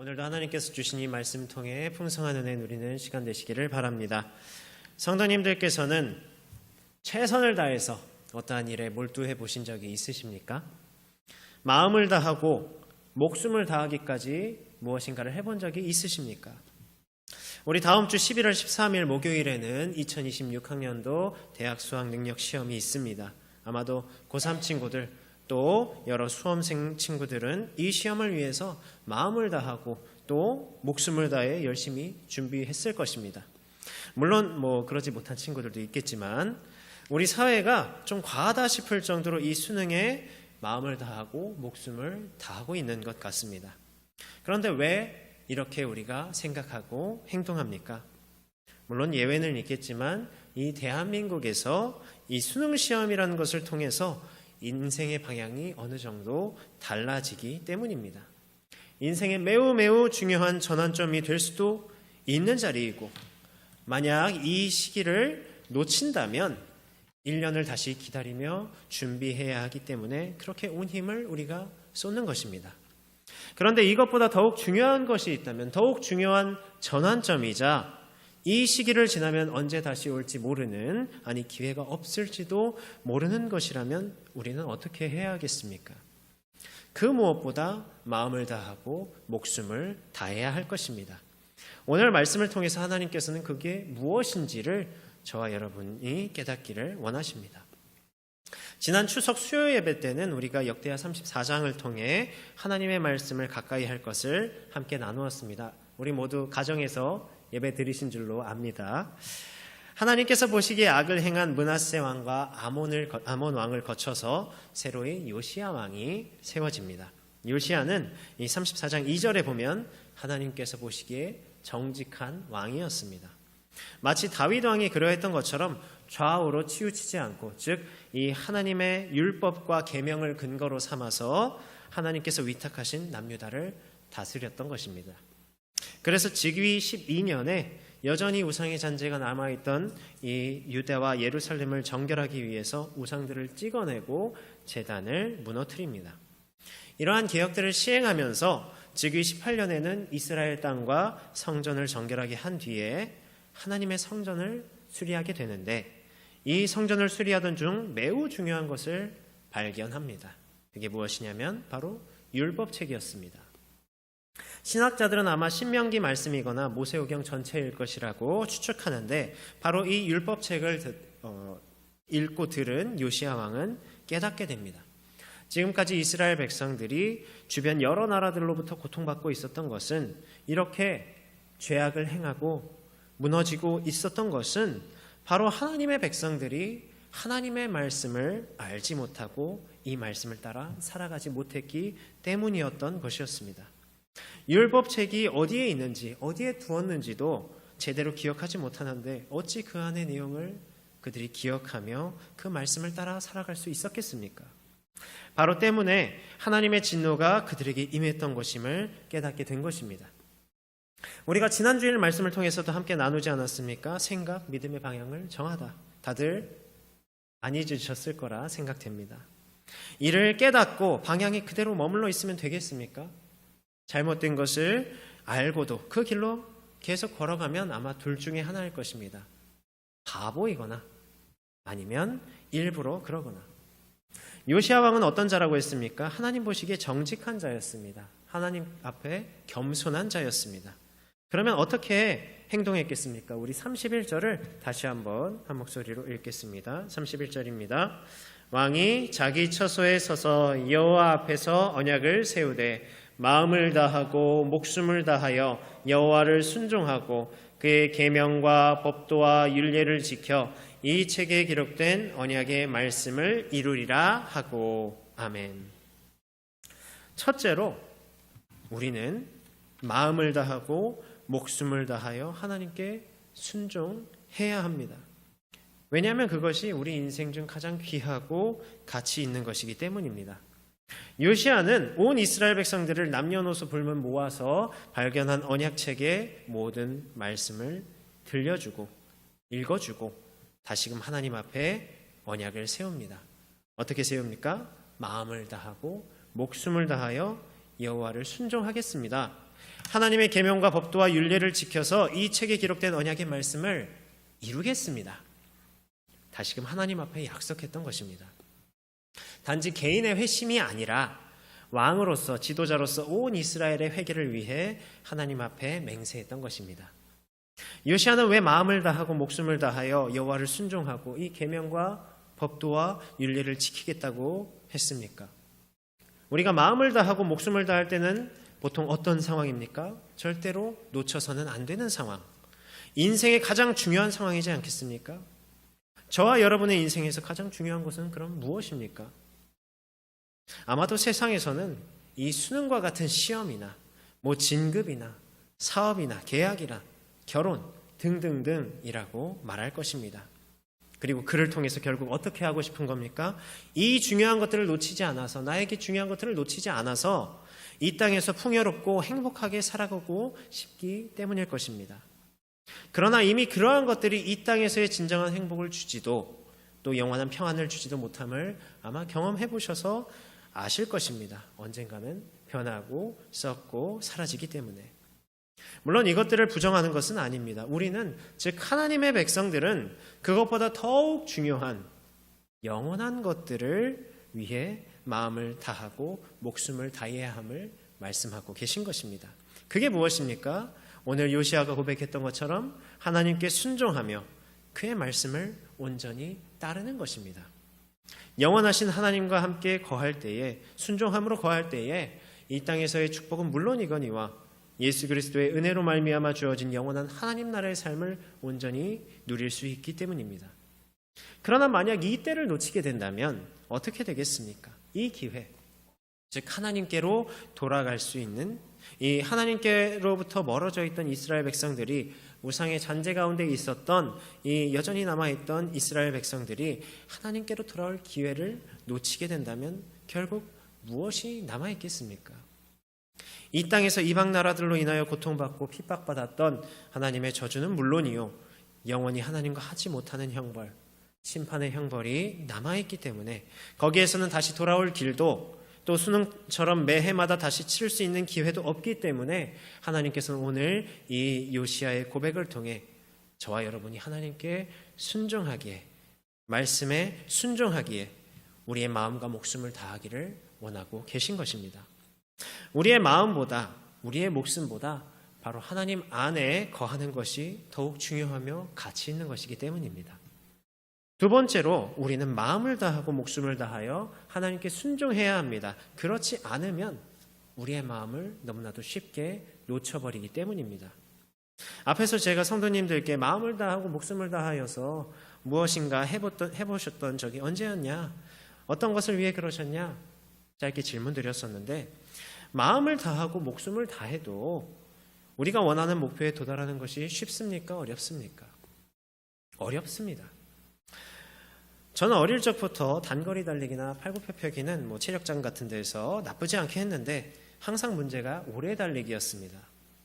오늘도 하나님께서 주신 이 말씀 통해 풍성한 은혜 누리는 시간 되시기를 바랍니다. 성도님들께서는 최선을 다해서 어떠한 일에 몰두해 보신 적이 있으십니까? 마음을 다하고 목숨을 다하기까지 무엇인가를 해본 적이 있으십니까? 우리 다음 주 11월 13일 목요일에는 2026학년도 대학 수학 능력 시험이 있습니다. 아마도 고3 친구들 또 여러 수험생 친구들은 이 시험을 위해서 마음을 다하고 또 목숨을 다해 열심히 준비했을 것입니다. 물론 뭐 그러지 못한 친구들도 있겠지만 우리 사회가 좀 과하다 싶을 정도로 이 수능에 마음을 다하고 목숨을 다하고 있는 것 같습니다. 그런데 왜 이렇게 우리가 생각하고 행동합니까? 물론 예외는 있겠지만 이 대한민국에서 이 수능 시험이라는 것을 통해서 인생의 방향이 어느 정도 달라지기 때문입니다. 인생의 매우 매우 중요한 전환점이 될 수도 있는 자리이고 만약 이 시기를 놓친다면 1년을 다시 기다리며 준비해야 하기 때문에 그렇게 온 힘을 우리가 쏟는 것입니다. 그런데 이것보다 더욱 중요한 것이 있다면 더욱 중요한 전환점이자 이 시기를 지나면 언제 다시 올지 모르는 아니 기회가 없을지도 모르는 것이라면 우리는 어떻게 해야 하겠습니까? 그 무엇보다 마음을 다하고 목숨을 다해야 할 것입니다. 오늘 말씀을 통해서 하나님께서는 그게 무엇인지를 저와 여러분이 깨닫기를 원하십니다. 지난 추석 수요 예배 때는 우리가 역대하 34장을 통해 하나님의 말씀을 가까이 할 것을 함께 나누었습니다. 우리 모두 가정에서 예배 드리신 줄로 압니다. 하나님께서 보시기에 악을 행한 문하세 왕과 아몬을 아몬 왕을 거쳐서 새로이 요시아 왕이 세워집니다. 요시아는 이 34장 2절에 보면 하나님께서 보시기에 정직한 왕이었습니다. 마치 다윗 왕이 그러했던 것처럼 좌우로 치우치지 않고 즉 이 하나님의 율법과 계명을 근거로 삼아서 하나님께서 위탁하신 남유다를 다스렸던 것입니다. 그래서 즉위 12년에 여전히 우상의 잔재가 남아있던 이 유대와 예루살렘을 정결하기 위해서 우상들을 찍어내고 재단을 무너뜨립니다. 이러한 개혁들을 시행하면서 즉위 18년에는 이스라엘 땅과 성전을 정결하게 한 뒤에 하나님의 성전을 수리하게 되는데 이 성전을 수리하던 중 매우 중요한 것을 발견합니다. 그게 무엇이냐면 바로 율법책이었습니다. 신학자들은 아마 신명기 말씀이거나 모세오경 전체일 것이라고 추측하는데 바로 이 율법책을 어, 읽고 들은 요시아 왕은 깨닫게 됩니다. 지금까지 이스라엘 백성들이 주변 여러 나라들로부터 고통받고 있었던 것은 이렇게 죄악을 행하고 무너지고 있었던 것은 바로 하나님의 백성들이 하나님의 말씀을 알지 못하고 이 말씀을 따라 살아가지 못했기 때문이었던 것이었습니다. 율법책이 어디에 있는지, 어디에 두었는지도 제대로 기억하지 못하는데 어찌 그 안의 내용을 그들이 기억하며 그 말씀을 따라 살아갈 수 있었겠습니까? 바로 때문에 하나님의 진노가 그들에게 임했던 것임을 깨닫게 된 것입니다. 우리가 지난주일 말씀을 통해서도 함께 나누지 않았습니까? 생각, 믿음의 방향을 정하다. 다들 안 잊으셨을 거라 생각됩니다. 이를 깨닫고 방향이 그대로 머물러 있으면 되겠습니까? 잘못된 것을 알고도 그 길로 계속 걸어가면 아마 둘 중에 하나일 것입니다. 바보이거나 아니면 일부러 그러거나. 요시아 왕은 어떤 자라고 했습니까? 하나님 보시기에 정직한 자였습니다. 하나님 앞에 겸손한 자였습니다. 그러면 어떻게 행동했겠습니까? 우리 31절을 다시 한번 한 목소리로 읽겠습니다. 31절입니다. 왕이 자기 처소에 서서 여호와 앞에서 언약을 세우되 마음을 다하고 목숨을 다하여 여호와를 순종하고 그의 계명과 법도와 율례를 지켜 이 책에 기록된 언약의 말씀을 이루리라 하고 아멘. 첫째로 우리는 마음을 다하고 목숨을 다하여 하나님께 순종해야 합니다. 왜냐하면 그것이 우리 인생 중 가장 귀하고 가치 있는 것이기 때문입니다. 요시아는 온 이스라엘 백성들을 남녀노소 불문 모아서 발견한 언약책의 모든 말씀을 들려주고 읽어주고 다시금 하나님 앞에 언약을 세웁니다. 어떻게 세웁니까? 마음을 다하고 목숨을 다하여 여호와를 순종하겠습니다. 하나님의 계명과 법도와 윤례를 지켜서 이 책에 기록된 언약의 말씀을 이루겠습니다. 다시금 하나님 앞에 약속했던 것입니다. 단지 개인의 회심이 아니라 왕으로서 지도자로서 온 이스라엘의 회개를 위해 하나님 앞에 맹세했던 것입니다. 요시아는 왜 마음을 다하고 목숨을 다하여 여호와를 순종하고 이 계명과 법도와 윤례를 지키겠다고 했습니까? 우리가 마음을 다하고 목숨을 다할 때는 보통 어떤 상황입니까? 절대로 놓쳐서는 안 되는 상황. 인생의 가장 중요한 상황이지 않겠습니까? 저와 여러분의 인생에서 가장 중요한 것은 그럼 무엇입니까? 아마도 세상에서는 이 수능과 같은 시험이나 뭐 진급이나 사업이나 계약이나 결혼 등등등이라고 말할 것입니다. 그리고 그를 통해서 결국 어떻게 하고 싶은 겁니까? 이 중요한 것들을 놓치지 않아서 나에게 중요한 것들을 놓치지 않아서 이 땅에서 풍요롭고 행복하게 살아가고 싶기 때문일 것입니다. 그러나 이미 그러한 것들이 이 땅에서의 진정한 행복을 주지도 또 영원한 평안을 주지도 못함을 아마 경험해 보셔서 아실 것입니다. 언젠가는 변하고 썩고 사라지기 때문에. 물론 이것들을 부정하는 것은 아닙니다. 우리는 즉 하나님의 백성들은 그것보다 더욱 중요한 영원한 것들을 위해 마음을 다하고 목숨을 다해야 함을 말씀하고 계신 것입니다. 그게 무엇입니까? 오늘 요시아가 고백했던 것처럼 하나님께 순종하며 그의 말씀을 온전히 따르는 것입니다. 영원하신 하나님과 함께 거할 때에 순종함으로 거할 때에 이 땅에서의 축복은 물론이거니와 예수 그리스도의 은혜로 말미암아 주어진 영원한 하나님 나라의 삶을 온전히 누릴 수 있기 때문입니다. 그러나 만약 이 때를 놓치게 된다면 어떻게 되겠습니까? 이 기회, 즉 하나님께로 돌아갈 수 있는 이 하나님께로부터 멀어져 있던 이스라엘 백성들이 우상의 잔재 가운데 있었던 이 여전히 남아 있던 이스라엘 백성들이 하나님께로 돌아올 기회를 놓치게 된다면 결국 무엇이 남아 있겠습니까? 이 땅에서 이방 나라들로 인하여 고통받고 핍박받았던 하나님의 저주는 물론이요. 영원히 하나님과 하지 못하는 형벌, 심판의 형벌이 남아 있기 때문에 거기에서는 다시 돌아올 길도 또 수능처럼 매해마다 다시 치를 수 있는 기회도 없기 때문에 하나님께서는 오늘 이 요시아의 고백을 통해 저와 여러분이 하나님께 순종하기에 말씀에 순종하기에 우리의 마음과 목숨을 다하기를 원하고 계신 것입니다. 우리의 마음보다 우리의 목숨보다 바로 하나님 안에 거하는 것이 더욱 중요하며 가치 있는 것이기 때문입니다. 두 번째로 우리는 마음을 다하고 목숨을 다하여 하나님께 순종해야 합니다. 그렇지 않으면 우리의 마음을 너무나도 쉽게 놓쳐버리기 때문입니다. 앞에서 제가 성도님들께 마음을 다하고 목숨을 다하여서 무엇인가 해봤던, 해보셨던 적이 언제였냐? 어떤 것을 위해 그러셨냐? 짧게 질문 드렸었는데, 마음을 다하고 목숨을 다해도 우리가 원하는 목표에 도달하는 것이 쉽습니까? 어렵습니까? 어렵습니다. 저는 어릴 적부터 단거리 달리기나 팔굽혀펴기는 뭐 체력장 같은 데서 나쁘지 않게 했는데 항상 문제가 오래 달리기였습니다.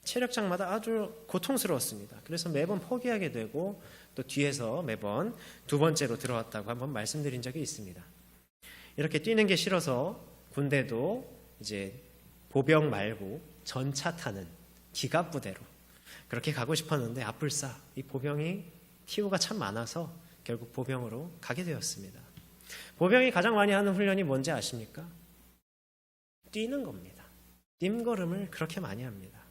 체력장마다 아주 고통스러웠습니다. 그래서 매번 포기하게 되고 또 뒤에서 매번 두 번째로 들어왔다고 한번 말씀드린 적이 있습니다. 이렇게 뛰는 게 싫어서 군대도 이제 보병 말고 전차 타는 기갑 부대로 그렇게 가고 싶었는데 아뿔싸 이 보병이 티오가 참 많아서 결국 보병으로 가게 되었습니다. 보병이 가장 많이 하는 훈련이 뭔지 아십니까? 뛰는 겁니다. 뜀걸음을 그렇게 많이 합니다.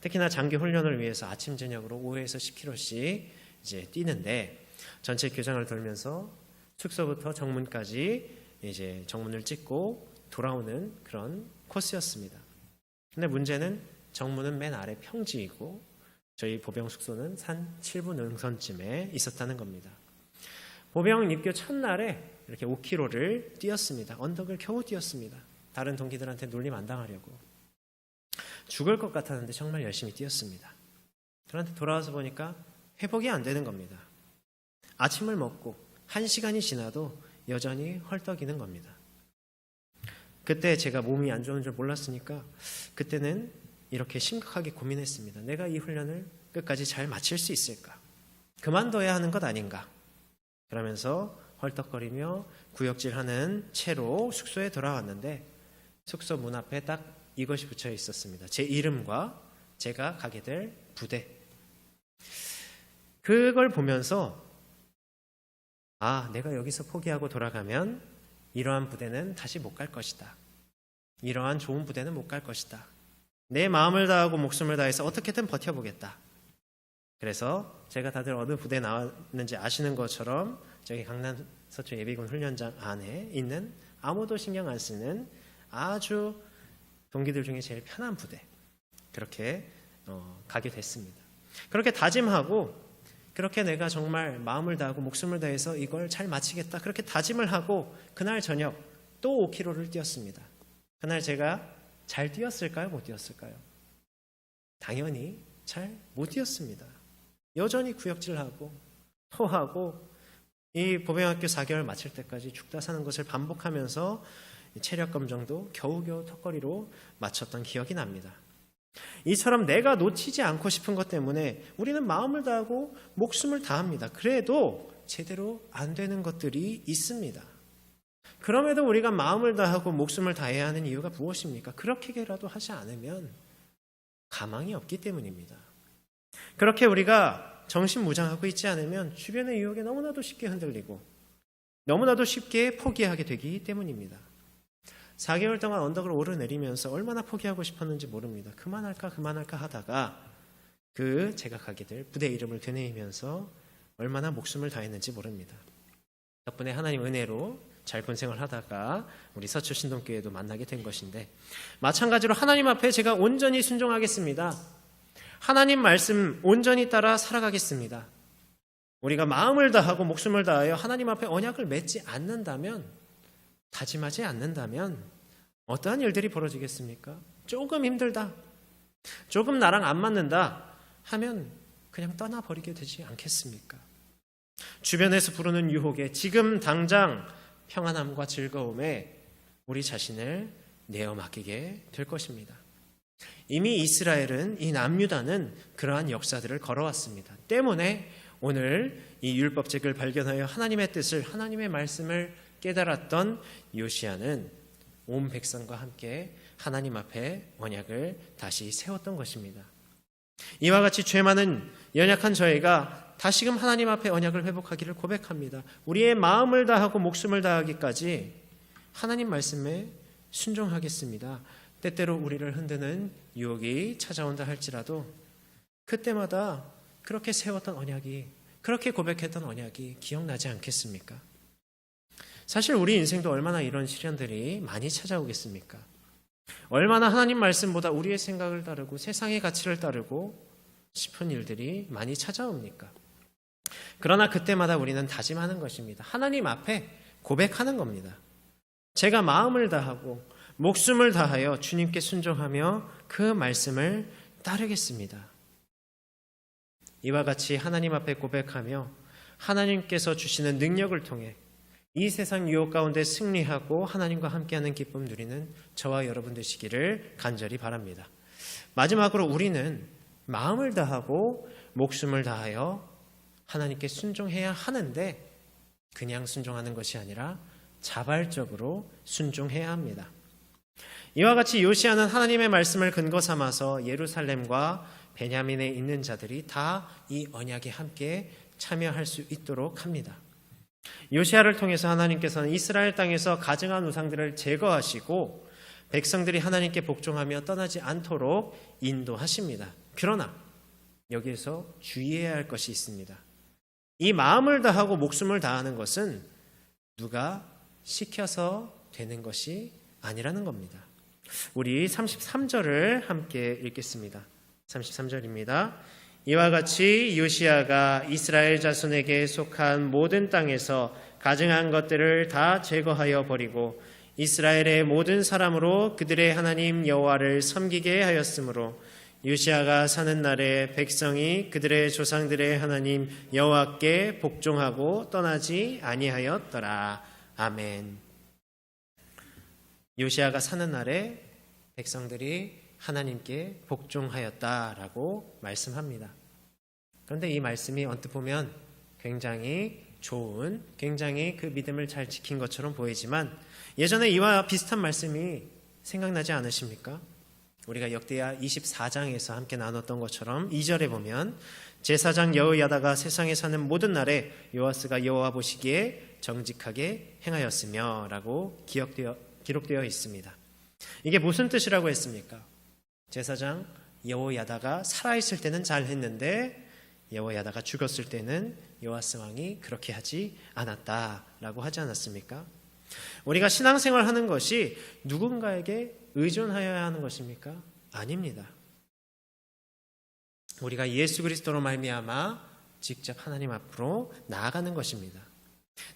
특히나 장기 훈련을 위해서 아침 저녁으로 5에서 10km씩 이제 뛰는데 전체 교장을 돌면서 숙소부터 정문까지 이제 정문을 찍고 돌아오는 그런 코스였습니다. 근데 문제는 정문은 맨 아래 평지이고 저희 보병 숙소는 산 7분 능선쯤에 있었다는 겁니다. 보병 입교 첫날에 이렇게 5km를 뛰었습니다. 언덕을 겨우 뛰었습니다. 다른 동기들한테 놀림 안 당하려고. 죽을 것 같았는데 정말 열심히 뛰었습니다. 그런데 돌아와서 보니까 회복이 안 되는 겁니다. 아침을 먹고 한 시간이 지나도 여전히 헐떡이는 겁니다. 그때 제가 몸이 안 좋은 줄 몰랐으니까 그때는 이렇게 심각하게 고민했습니다. 내가 이 훈련을 끝까지 잘 마칠 수 있을까? 그만둬야 하는 것 아닌가? 그러면서 헐떡거리며 구역질하는 채로 숙소에 돌아왔는데 숙소 문 앞에 딱 이것이 붙여 있었습니다. 제 이름과 제가 가게 될 부대. 그걸 보면서 아, 내가 여기서 포기하고 돌아가면 이러한 부대는 다시 못 갈 것이다. 이러한 좋은 부대는 못 갈 것이다. 내 마음을 다하고 목숨을 다해서 어떻게든 버텨보겠다. 그래서 제가 다들 어느 부대 나왔는지 아시는 것처럼 저기 강남 서초 예비군 훈련장 안에 있는 아무도 신경 안 쓰는 아주 동기들 중에 제일 편한 부대 그렇게 어, 가게 됐습니다. 그렇게 다짐하고 그렇게 내가 정말 마음을 다하고 목숨을 다해서 이걸 잘 마치겠다 그렇게 다짐을 하고 그날 저녁 또 5km를 뛰었습니다. 그날 제가 잘 뛰었을까요? 못 뛰었을까요? 당연히 잘 못 뛰었습니다. 여전히 구역질하고 토하고 이 보병학교 4개월 마칠 때까지 죽다 사는 것을 반복하면서 체력 검정도 겨우겨우 턱걸이로 마쳤던 기억이 납니다. 이처럼 내가 놓치지 않고 싶은 것 때문에 우리는 마음을 다하고 목숨을 다합니다. 그래도 제대로 안 되는 것들이 있습니다. 그럼에도 우리가 마음을 다하고 목숨을 다해야 하는 이유가 무엇입니까? 그렇게라도 하지 않으면 가망이 없기 때문입니다. 그렇게 우리가 정신 무장하고 있지 않으면 주변의 유혹에 너무나도 쉽게 흔들리고 너무나도 쉽게 포기하게 되기 때문입니다. 4개월 동안 언덕을 오르내리면서 얼마나 포기하고 싶었는지 모릅니다. 그만할까 그만할까 하다가 그 제가 가게 될 부대 이름을 되뇌이면서 얼마나 목숨을 다했는지 모릅니다. 덕분에 하나님 은혜로 잘 군생을 하다가 우리 서초 신동교회도 만나게 된 것인데 마찬가지로 하나님 앞에 제가 온전히 순종하겠습니다. 하나님 말씀 온전히 따라 살아가겠습니다. 우리가 마음을 다하고 목숨을 다하여 하나님 앞에 언약을 맺지 않는다면 다짐하지 않는다면 어떠한 일들이 벌어지겠습니까? 조금 힘들다. 조금 나랑 안 맞는다 하면 그냥 떠나버리게 되지 않겠습니까? 주변에서 부르는 유혹에 지금 당장 평안함과 즐거움에 우리 자신을 내어 맡기게 될 것입니다. 이미 이스라엘은 이 남유다는 그러한 역사들을 걸어왔습니다. 때문에 오늘 이 율법책을 발견하여 하나님의 뜻을 하나님의 말씀을 깨달았던 요시아는 온 백성과 함께 하나님 앞에 언약을 다시 세웠던 것입니다. 이와 같이 죄 많은 연약한 저희가 다시금 하나님 앞에 언약을 회복하기를 고백합니다. 우리의 마음을 다하고 목숨을 다하기까지 하나님 말씀에 순종하겠습니다. 때때로 우리를 흔드는 유혹이 찾아온다 할지라도 그때마다 그렇게 세웠던 언약이 그렇게 고백했던 언약이 기억나지 않겠습니까? 사실 우리 인생도 얼마나 이런 시련들이 많이 찾아오겠습니까? 얼마나 하나님 말씀보다 우리의 생각을 따르고 세상의 가치를 따르고 싶은 일들이 많이 찾아옵니까? 그러나 그때마다 우리는 다짐하는 것입니다. 하나님 앞에 고백하는 겁니다. 제가 마음을 다하고 목숨을 다하여 주님께 순종하며 그 말씀을 따르겠습니다. 이와 같이 하나님 앞에 고백하며 하나님께서 주시는 능력을 통해 이 세상 유혹 가운데 승리하고 하나님과 함께하는 기쁨 누리는 저와 여러분 되시기를 간절히 바랍니다. 마지막으로 우리는 마음을 다하고 목숨을 다하여 하나님께 순종해야 하는데 그냥 순종하는 것이 아니라 자발적으로 순종해야 합니다. 이와 같이 요시아는 하나님의 말씀을 근거 삼아서 예루살렘과 베냐민에 있는 자들이 다 이 언약에 함께 참여할 수 있도록 합니다. 요시아를 통해서 하나님께서는 이스라엘 땅에서 가증한 우상들을 제거하시고 백성들이 하나님께 복종하며 떠나지 않도록 인도하십니다. 그러나 여기에서 주의해야 할 것이 있습니다. 이 마음을 다하고 목숨을 다하는 것은 누가 시켜서 되는 것이 아니라는 겁니다. 우리 33절을 함께 읽겠습니다. 33절입니다. 이와 같이 요시아가 이스라엘 자손에게 속한 모든 땅에서 가증한 것들을 다 제거하여 버리고 이스라엘의 모든 사람으로 그들의 하나님 여호와를 섬기게 하였으므로 요시아가 사는 날에 백성이 그들의 조상들의 하나님 여호와께 복종하고 떠나지 아니하였더라. 아멘. 요시아가 사는 날에 백성들이 하나님께 복종하였다라고 말씀합니다. 그런데 이 말씀이 언뜻 보면 굉장히 좋은, 굉장히 그 믿음을 잘 지킨 것처럼 보이지만 예전에 이와 비슷한 말씀이 생각나지 않으십니까? 우리가 역대하 24장에서 함께 나눴던 것처럼 2절에 보면 제사장 여호야다가 세상에 사는 모든 날에 요아스가 여호와 보시기에 정직하게 행하였으며라고 기억되어 기록되어 있습니다. 이게 무슨 뜻이라고 했습니까? 제사장 여호야다가 살아 있을 때는 잘 했는데 여호야다가 죽었을 때는 요아스 왕이 그렇게 하지 않았다라고 하지 않았습니까? 우리가 신앙생활 하는 것이 누군가에게 의존하여야 하는 것입니까? 아닙니다. 우리가 예수 그리스도로 말미암아 직접 하나님 앞으로 나아가는 것입니다.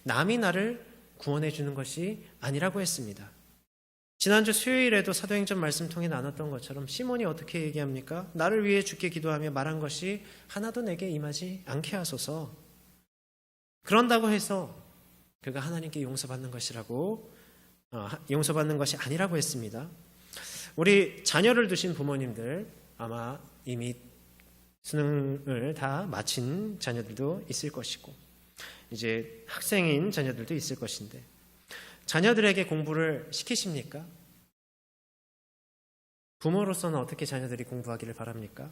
남이 나를 구원해 주는 것이 아니라고 했습니다. 지난주 수요일에도 사도행전 말씀 통해 나눴던 것처럼 시몬이 어떻게 얘기합니까? 나를 위해 죽게 기도하며 말한 것이 하나도 내게 임하지 않게 하소서. 그런다고 해서 그가 하나님께 용서받는 것이라고 어, 용서받는 것이 아니라고 했습니다. 우리 자녀를 두신 부모님들 아마 이미 수능을 다 마친 자녀들도 있을 것이고 이제 학생인 자녀들도 있을 것인데 자녀들에게 공부를 시키십니까? 부모로서는 어떻게 자녀들이 공부하기를 바랍니까?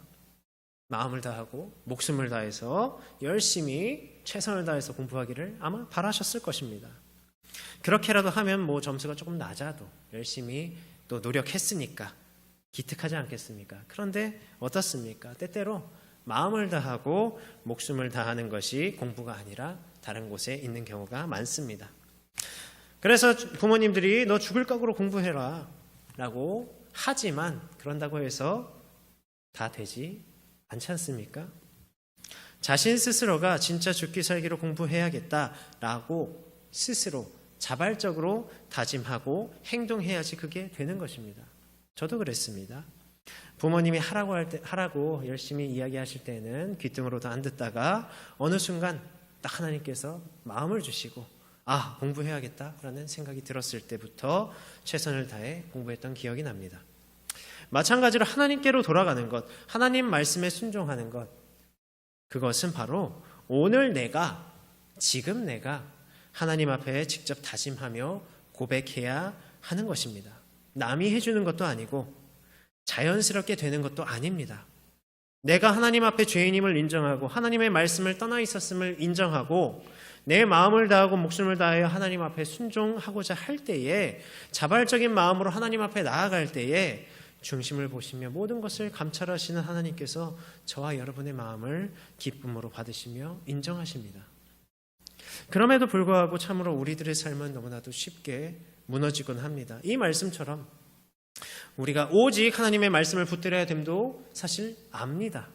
마음을 다하고 목숨을 다해서 열심히 최선을 다해서 공부하기를 아마 바라셨을 것입니다. 그렇게라도 하면 뭐 점수가 조금 낮아도 열심히 또 노력했으니까 기특하지 않겠습니까? 그런데 어떻습니까? 때때로 마음을 다하고 목숨을 다하는 것이 공부가 아니라 다른 곳에 있는 경우가 많습니다. 그래서 부모님들이 너 죽을 각오로 공부해라 라고 하지만 그런다고 해서 다 되지 않지 않습니까? 자신 스스로가 진짜 죽기 살기로 공부해야겠다라고 스스로 자발적으로 다짐하고 행동해야지 그게 되는 것입니다. 저도 그랬습니다. 부모님이 하라고 할 때, 하라고 열심히 이야기하실 때는 귀등으로도 안 듣다가 어느 순간 딱 하나님께서 마음을 주시고 아, 공부해야겠다라는 생각이 들었을 때부터 최선을 다해 공부했던 기억이 납니다. 마찬가지로 하나님께로 돌아가는 것, 하나님 말씀에 순종하는 것, 그것은 바로 오늘 내가, 지금 내가 하나님 앞에 직접 다짐하며 고백해야 하는 것입니다. 남이 해주는 것도 아니고 자연스럽게 되는 것도 아닙니다. 내가 하나님 앞에 죄인임을 인정하고 하나님의 말씀을 떠나 있었음을 인정하고 내 마음을 다하고 목숨을 다하여 하나님 앞에 순종하고자 할 때에 자발적인 마음으로 하나님 앞에 나아갈 때에 중심을 보시며 모든 것을 감찰하시는 하나님께서 저와 여러분의 마음을 기쁨으로 받으시며 인정하십니다. 그럼에도 불구하고 참으로 우리들의 삶은 너무나도 쉽게 무너지곤 합니다. 이 말씀처럼 우리가 오직 하나님의 말씀을 붙들어야 됨도 사실 압니다.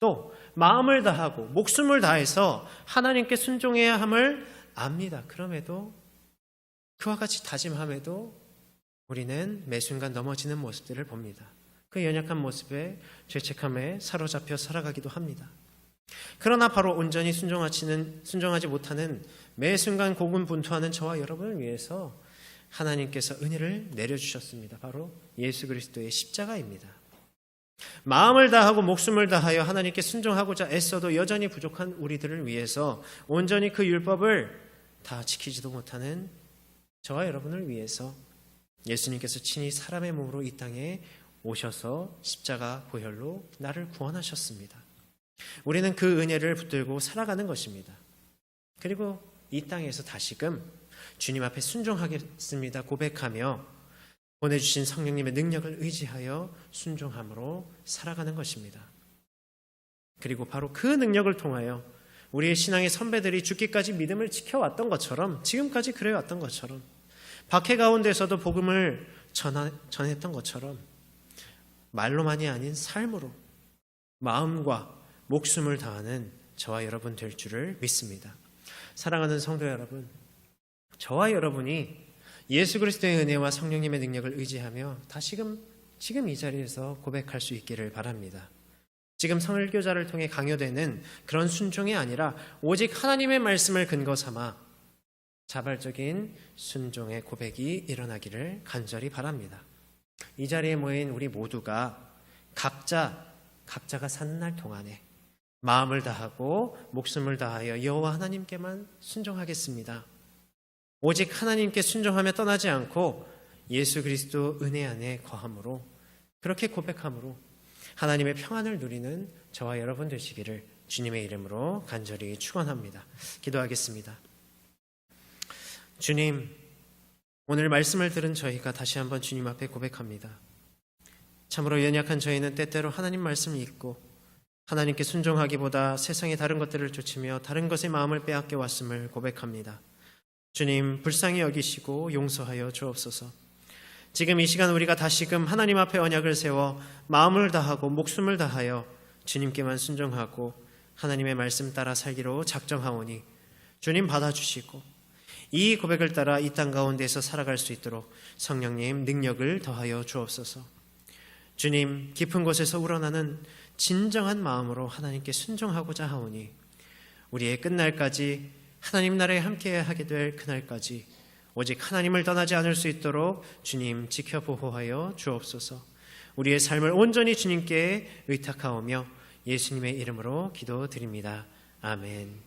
또 마음을 다하고 목숨을 다해서 하나님께 순종해야 함을 압니다. 그럼에도 그와 같이 다짐함에도 우리는 매 순간 넘어지는 모습들을 봅니다. 그 연약한 모습에 죄책함에 사로잡혀 살아가기도 합니다. 그러나 바로 온전히 순종하지는 순종하지 못하는 매 순간 고군분투하는 저와 여러분을 위해서 하나님께서 은혜를 내려주셨습니다. 바로 예수 그리스도의 십자가입니다. 마음을 다하고 목숨을 다하여 하나님께 순종하고자 애써도 여전히 부족한 우리들을 위해서 온전히 그 율법을 다 지키지도 못하는 저와 여러분을 위해서 예수님께서 친히 사람의 몸으로 이 땅에 오셔서 십자가 보혈로 나를 구원하셨습니다. 우리는 그 은혜를 붙들고 살아가는 것입니다. 그리고 이 땅에서 다시금 주님 앞에 순종하겠습니다. 고백하며 보내주신 성령님의 능력을 의지하여 순종함으로 살아가는 것입니다. 그리고 바로 그 능력을 통하여 우리의 신앙의 선배들이 죽기까지 믿음을 지켜왔던 것처럼 지금까지 그래왔던 것처럼 박해 가운데서도 복음을 전하, 전했던 것처럼 말로만이 아닌 삶으로 마음과 목숨을 다하는 저와 여러분 될 줄을 믿습니다. 사랑하는 성도 여러분, 저와 여러분이 예수 그리스도의 은혜와 성령님의 능력을 의지하며 다시금 지금 이 자리에서 고백할 수 있기를 바랍니다. 지금 성일교자를 통해 강요되는 그런 순종이 아니라 오직 하나님의 말씀을 근거 삼아 자발적인 순종의 고백이 일어나기를 간절히 바랍니다. 이 자리에 모인 우리 모두가 각자 각자가 사는 날 동안에 마음을 다하고 목숨을 다하여 여호와 하나님께만 순종하겠습니다. 오직 하나님께 순종하며 떠나지 않고 예수 그리스도 은혜 안에 거함으로 그렇게 고백함으로 하나님의 평안을 누리는 저와 여러분 되시기를 주님의 이름으로 간절히 축원합니다. 기도하겠습니다. 주님, 오늘 말씀을 들은 저희가 다시 한번 주님 앞에 고백합니다. 참으로 연약한 저희는 때때로 하나님 말씀을 잊고 하나님께 순종하기보다 세상의 다른 것들을 쫓으며 다른 것에 마음을 빼앗겨 왔음을 고백합니다. 주님, 불쌍히 여기시고 용서하여 주옵소서. 지금 이 시간 우리가 다시금 하나님 앞에 언약을 세워 마음을 다하고 목숨을 다하여 주님께만 순종하고 하나님의 말씀 따라 살기로 작정하오니 주님 받아주시고 이 고백을 따라 이 땅 가운데서 살아갈 수 있도록 성령님 능력을 더하여 주옵소서. 주님 깊은 곳에서 우러나는 진정한 마음으로 하나님께 순종하고자 하오니 우리의 끝날까지 하나님 나라에 함께 하게 될 그날까지 오직 하나님을 떠나지 않을 수 있도록 주님 지켜 보호하여 주옵소서. 우리의 삶을 온전히 주님께 의탁하오며 예수님의 이름으로 기도드립니다. 아멘.